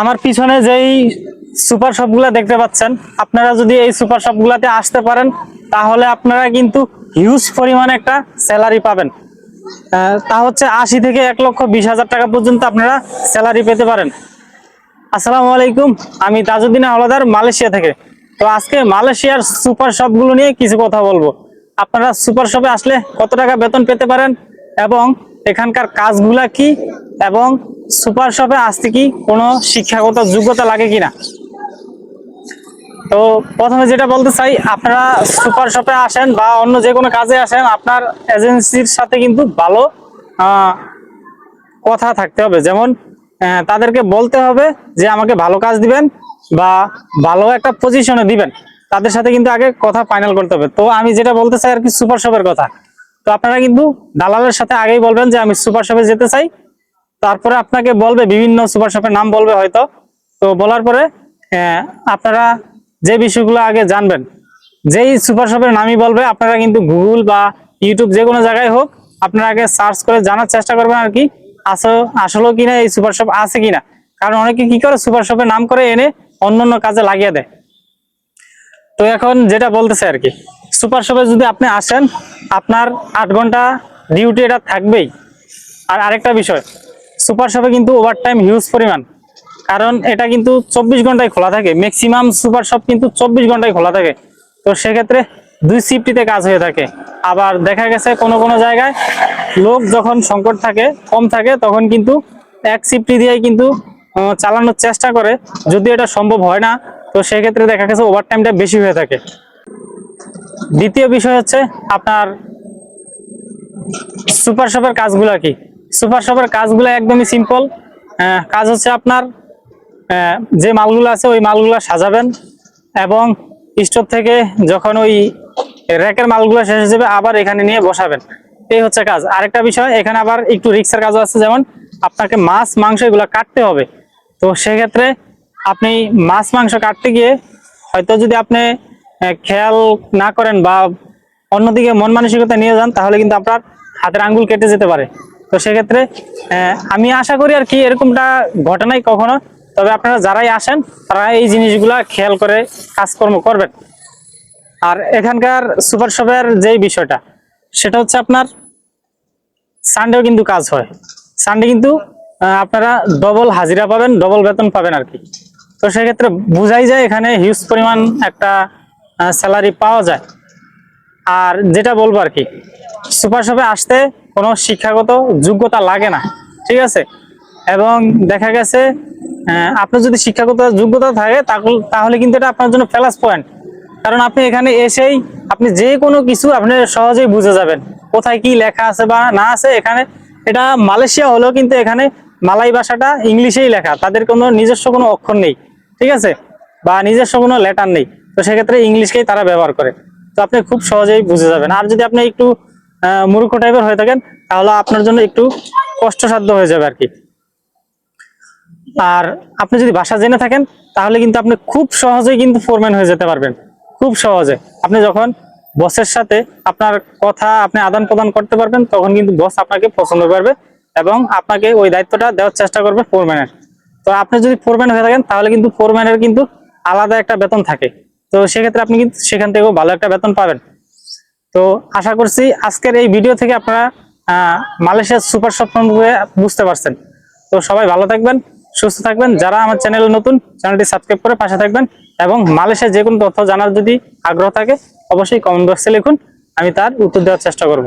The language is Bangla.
আমার পিছনে যেই সুপার শপগুলো দেখতে পাচ্ছেন, আপনারা যদি এই সুপার শপগুলোতে আসতে পারেন, তাহলে আপনারা কিন্তু হিউজ পরিমাণে একটা স্যালারি পাবেন। তা হচ্ছে আশি থেকে এক লক্ষ বিশ হাজার টাকা পর্যন্ত আপনারা স্যালারি পেতে পারেন। আসসালামু আলাইকুম, আমি তাজউদ্দিন হলদার মালয়েশিয়া থেকে। তো আজকে মালয়েশিয়ার সুপার শপগুলো নিয়ে কিছু কথা বলব। আপনারা সুপার শপে আসলে কত টাকা বেতন পেতে পারেন এবং এখানকার কাজগুলা কি? এবং সুপার শপে আসতে কি কোনো শিক্ষাগত যোগ্যতা লাগে কিনা? তো প্রথমে যেটা বলতে চাই, আপনারা সুপার শপে আসেন বা অন্য যে কোনো কাজে আসেন, আপনার এজেন্সির সাথে কিন্তু ভালো কথা থাকতে হবে। যেমন তাদেরকে বলতে হবে যে আমাকে ভালো কাজ দিবেন বা ভালো একটা পজিশনে দিবেন। তাদের সাথে কিন্তু আগে কথা ফাইনাল করতে হবে। তো আমি যেটা বলতে চাই আর কি, সুপার শপের কথা। তো আপনারা কিন্তু দালালের সাথে আগেই বলবেন যে আমি সুপার শপে যেতে চাই। তারপরে আপনাকে বলবে, বিভিন্ন সুপার শপের নাম বলবে হয়তো। তো বলার পরে আপনারা যে বিষয়গুলো আগে জানবেন, যেই সুপার শপের নামই বলবে, আপনারা কিন্তু গুগল বা ইউটিউব যে কোনো জায়গায় হোক, আপনারা আগে সার্চ করে জানার চেষ্টা করবেন আর কি, আসলে আসলে কিনা, এই সুপার শপ আছে কিনা। কারণ অনেকে কি করে, সুপার শপের নাম করে এনে অন্য অন্য কাজে লাগিয়ে দেয়। তো এখন যেটা বলতেছে আর কি, সুপার শপে যদি আপনি আসেন, আপনার আট ঘণ্টা ডিউটি এটা থাকবেই। আর আরেকটা বিষয় সুপার শপে কিন্তু ওভার টাইম হিউজ পরিমাণ। কারণ এটা কিন্তু চব্বিশ ঘন্টায় খোলা থাকে। ম্যাক্সিমাম সুপার শপ কিন্তু চব্বিশ ঘন্টায় খোলা থাকে। তো সেক্ষেত্রে দুই শিফটিতে কাজ হয়ে থাকে। আবার দেখা গেছে কোনো কোনো জায়গায় লোক যখন সংকট থাকে, কম থাকে, তখন কিন্তু এক শিফটি দিয়েই কিন্তু চালানোর চেষ্টা করে। যদি এটা সম্ভব হয় না, তো সেক্ষেত্রে দেখা গেছে ওভার টাইমটা বেশি হয়ে থাকে। দ্বিতীয় বিষয় হচ্ছে আপনার সুপার শপের কাজগুলো কি? সুপার শপের কাজগুলো একদমই সিম্পল কাজ হচ্ছে আপনার যে মালগুলো আছে ওই মালগুলো সাজাবেন এবং স্টোর থেকে যখন ওই র্যাকের মালগুলো শেষ হয়ে যাবে আবার এখানে নিয়ে বসাবেন। এই হচ্ছে কাজ। আরেকটা বিষয়, এখানে আবার একটু রিক্সের কাজও আছে, যেমন আপনাকে মাছ, মাংস এগুলো কাটতে হবে। তো সেক্ষেত্রে আপনি মাছ, মাংস কাটতে গিয়ে হয়তো যদি আপনি খেয়াল না করেন বা অন্যদিকে মন মানসিকতা নিয়ে যান, তাহলে কিন্তু আপনার হাতের আঙ্গুল কেটে যেতে পারে। তো সেক্ষেত্রে আমি আশা করি আর কি এরকমটা ঘটনাই কখনো। তবে আপনারা যারাই আসেন, তারা এই জিনিসগুলা খেয়াল করে কাজকর্ম করবেন। আর এখানকার সুপার শপের যেই বিষয়টা, সেটা হচ্ছে আপনার সানডেও কিন্তু কাজ হয়। সানডে কিন্তু আপনারা ডবল হাজিরা পাবেন ডবল বেতন পাবেন আর কি। তো সেক্ষেত্রে বোঝাই যায় এখানে হিউজ পরিমাণ একটা স্যালারি পাওয়া যায়। আর যেটা বলব আর কি, সুপার শপে আসতে কোনো শিক্ষাগত যোগ্যতা লাগে না, ঠিক আছে? এবং দেখা গেছে আপনার যদি শিক্ষাগত যোগ্যতা থাকে তাহলে কিন্তু এটা আপনার জন্য প্লাস পয়েন্ট কারণ আপনি এখানে এসেই, আপনি যে কোনো কিছু আপনি সহজেই বুঝে যাবেন। কোথায় কি লেখা আছে বা না আছে, এখানে এটা মালয়েশিয়া হলেও কিন্তু এখানে মালাই ভাষাটা ইংলিশেই লেখা। তাদের কোনো নিজস্ব কোনো অক্ষর নেই, ঠিক আছে? বা নিজস্ব কোনো লেটার নেই। তো সেক্ষেত্রে ইংলিশকেই তারা ব্যবহার করে। তো আপনি খুব সহজেই বুঝে যাবেন। আর যদি আপনি একটু মূর্খ টাইপের হয়ে থাকেন, তাহলে আপনার জন্য একটু কষ্টসাধ্য হয়ে যাবে আর কি। আর আপনি যদি ভাষা জেনে থাকেন, তাহলে কিন্তু আপনি খুব সহজেই কিন্তু ফোরম্যান হয়ে যেতে পারবেন। খুব সহজে। আপনি যখন বসের সাথে আপনার কথা আপনি আদান প্রদান করতে পারবেন, তখন কিন্তু বস আপনাকে পছন্দ করবে এবং আপনাকে ওই দায়িত্বটা দেওয়ার চেষ্টা করবে ফোরম্যানের তো আপনি যদি ফোরম্যান হয়ে থাকেন, তাহলে কিন্তু ফোরম্যানের কিন্তু আলাদা একটা বেতন থাকে। তো সেক্ষেত্রে আপনি কিন্তু সেখান থেকেও ভালো একটা বেতন পাবেন। তো আশা করছি আজকের এই ভিডিও থেকে আপনারা মালয়েশিয়ার সুপার শপ সম্পর্কে বুঝতে পারছেন। তো সবাই ভালো থাকবেন, সুস্থ থাকবেন। যারা আমার চ্যানেল নতুন চ্যানেলটি সাবস্ক্রাইব করে পাশে থাকবেন এবং মালয়েশিয়ার যে কোনো তথ্য জানার যদি আগ্রহ থাকে, অবশ্যই কমেন্ট বক্সে লিখুন, আমি তার উত্তর দেওয়ার চেষ্টা করব।